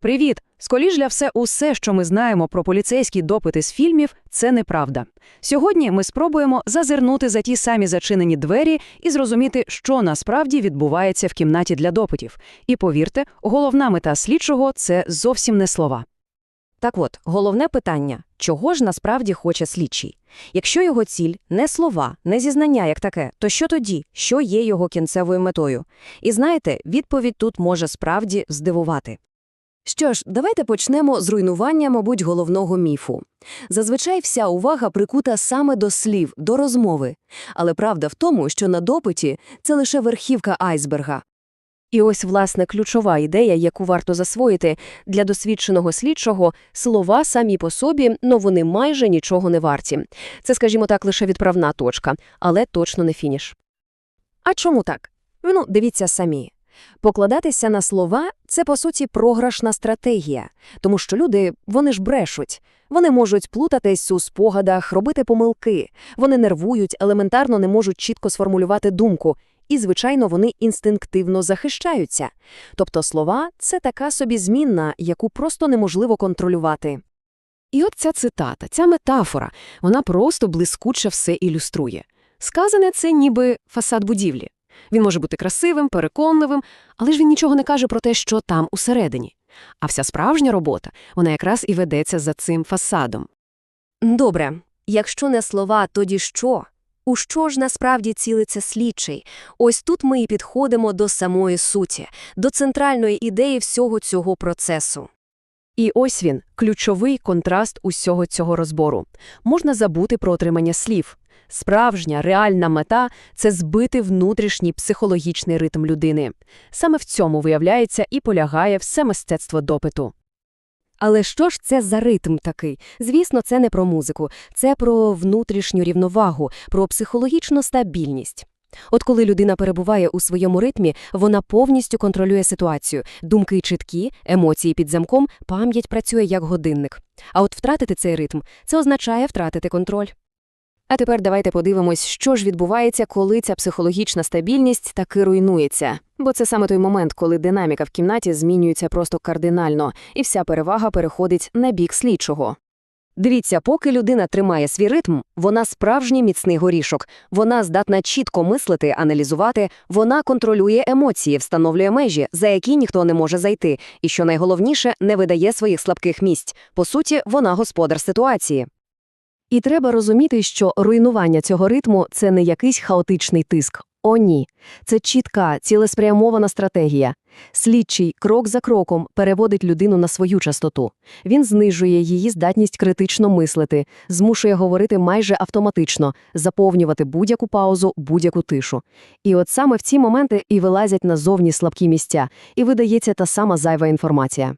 Привіт! Скоріш для все усе, що ми знаємо про поліцейські допити з фільмів, це неправда. Сьогодні ми спробуємо зазирнути за ті самі зачинені двері і зрозуміти, що насправді відбувається в кімнаті для допитів. І повірте, головна мета слідчого – це зовсім не слова. Так от, головне питання – чого ж насправді хоче слідчий? Якщо його ціль – не слова, не зізнання як таке, то що тоді? Що є його кінцевою метою? І знаєте, відповідь тут може справді здивувати. Що ж, давайте почнемо з руйнування, мабуть, головного міфу. Зазвичай вся увага прикута саме до слів, до розмови. Але правда в тому, що на допиті це лише верхівка айсберга. І ось, власне, ключова ідея, яку варто засвоїти для досвідченого слідчого – слова самі по собі, ну вони майже нічого не варті. Це, скажімо так, лише відправна точка, але точно не фініш. А чому так? Ну, дивіться самі. Покладатися на слова – це, по суті, програшна стратегія. Тому що люди, вони ж брешуть. Вони можуть плутатись у спогадах, робити помилки. Вони нервують, елементарно не можуть чітко сформулювати думку. І, звичайно, вони інстинктивно захищаються. Тобто слова – це така собі змінна, яку просто неможливо контролювати. І от ця цитата, ця метафора, вона просто блискуче все ілюструє. Сказане це ніби фасад будівлі. Він може бути красивим, переконливим, але ж він нічого не каже про те, що там усередині. А вся справжня робота, вона якраз і ведеться за цим фасадом. Добре, якщо не слова, тоді що? У що ж насправді цілиться слідчий? Ось тут ми і підходимо до самої суті, до центральної ідеї всього цього процесу. І ось він, ключовий контраст усього цього розбору. Можна забути про отримання слів. Справжня, реальна мета – це збити внутрішній психологічний ритм людини. Саме в цьому, виявляється, і полягає все мистецтво допиту. Але що ж це за ритм такий? Звісно, це не про музику, це про внутрішню рівновагу, про психологічну стабільність. От коли людина перебуває у своєму ритмі, вона повністю контролює ситуацію. Думки чіткі, емоції під замком, пам'ять працює як годинник. А от втратити цей ритм – це означає втратити контроль. А тепер давайте подивимось, що ж відбувається, коли ця психологічна стабільність таки руйнується. Бо це саме той момент, коли динаміка в кімнаті змінюється просто кардинально, і вся перевага переходить на бік слідчого. Дивіться, поки людина тримає свій ритм, вона справжній міцний горішок. Вона здатна чітко мислити, аналізувати, вона контролює емоції, встановлює межі, за які ніхто не може зайти, і, що найголовніше, не видає своїх слабких місць. По суті, вона господар ситуації. І треба розуміти, що руйнування цього ритму – це не якийсь хаотичний тиск. О, ні. Це чітка, цілеспрямована стратегія. Слідчий крок за кроком переводить людину на свою частоту. Він знижує її здатність критично мислити, змушує говорити майже автоматично, заповнювати будь-яку паузу, будь-яку тишу. І от саме в ці моменти і вилазять назовні слабкі місця, і видається та сама зайва інформація.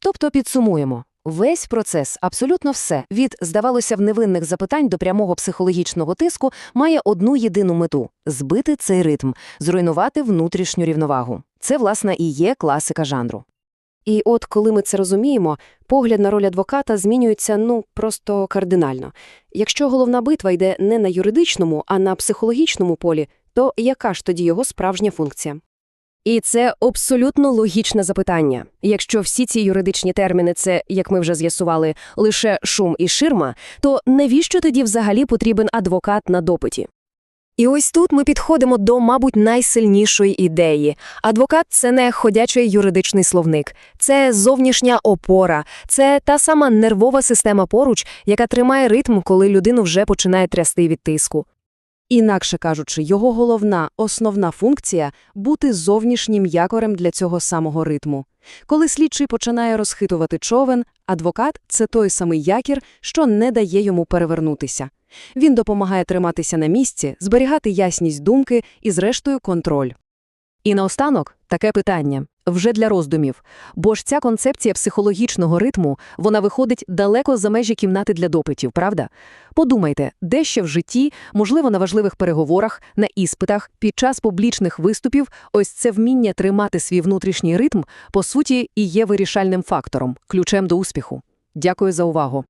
Тобто підсумуємо. Весь процес, абсолютно все, від, здавалося, в невинних запитань до прямого психологічного тиску, має одну єдину мету – збити цей ритм, зруйнувати внутрішню рівновагу. Це, власне, і є класика жанру. І от коли ми це розуміємо, погляд на роль адвоката змінюється, ну, просто кардинально. Якщо головна битва йде не на юридичному, а на психологічному полі, то яка ж тоді його справжня функція? І це абсолютно логічне запитання. Якщо всі ці юридичні терміни це, як ми вже з'ясували, лише шум і ширма, то навіщо тоді взагалі потрібен адвокат на допиті? І ось тут ми підходимо до, мабуть, найсильнішої ідеї. Адвокат – це не ходячий юридичний словник, це зовнішня опора, це та сама нервова система поруч, яка тримає ритм, коли людину вже починає трясти від тиску. Інакше кажучи, його головна, основна функція – бути зовнішнім якорем для цього самого ритму. Коли слідчий починає розхитувати човен, адвокат – це той самий якір, що не дає йому перевернутися. Він допомагає триматися на місці, зберігати ясність думки і, зрештою, контроль. І наостанок таке питання вже для роздумів. Бо ж ця концепція психологічного ритму, вона виходить далеко за межі кімнати для допитів, правда? Подумайте, де ще в житті, можливо, на важливих переговорах, на іспитах, під час публічних виступів, ось це вміння тримати свій внутрішній ритм, по суті, і є вирішальним фактором, ключем до успіху. Дякую за увагу.